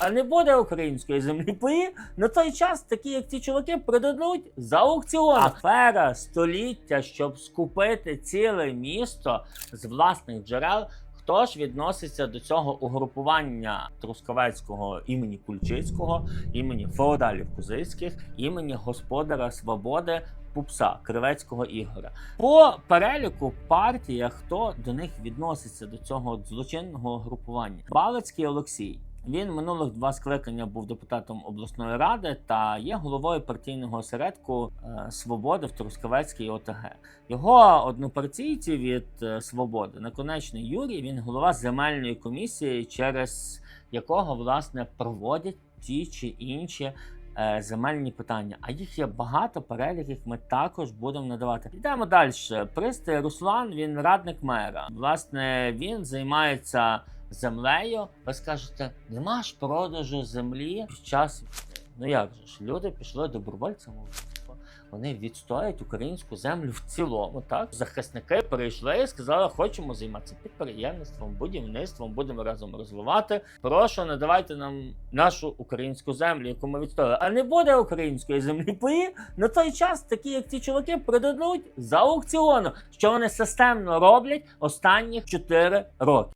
а не буде української землі. Пої на той час такі, як ці чуваки, продадуть за аукціон. Афера століття, щоб скупити ціле місто з власних джерел. Хто ж відноситься до цього угрупування Трускавецького імені Кульчицького, імені феодалів Кузицьких, імені господаря свободи Пупса Кривецького Ігоря? По переліку партія, хто до них відноситься до цього злочинного групування? Балицький Олексій. Він минулих два скликання був депутатом обласної ради та є головою партійного осередку е, Свободи в Трускавецькій ОТГ. Його однопартійці від е, Свободи, наконечний Юрій, він голова земельної комісії, через якого власне проводять ті чи інші. е, Земельні питання, а їх є багато, перелік їх ми також будемо надавати. Йдемо далі. Пристай Руслан, він радник мера. Власне, він займається землею. Ви скажете, нема ж продажу землі під час. Ну як же ж, люди пішли добровольцями. Вони відстоюють українську землю в цілому. Так захисники прийшли і сказали, хочемо займатися підприємництвом, будівництвом, будемо разом розвивати. Прошу, надавайте нам нашу українську землю, яку ми відстояли. А не буде української землі. Пої на той час такі, як ці чуваки, продадуть за аукціону, що вони системно роблять останніх 4 роки.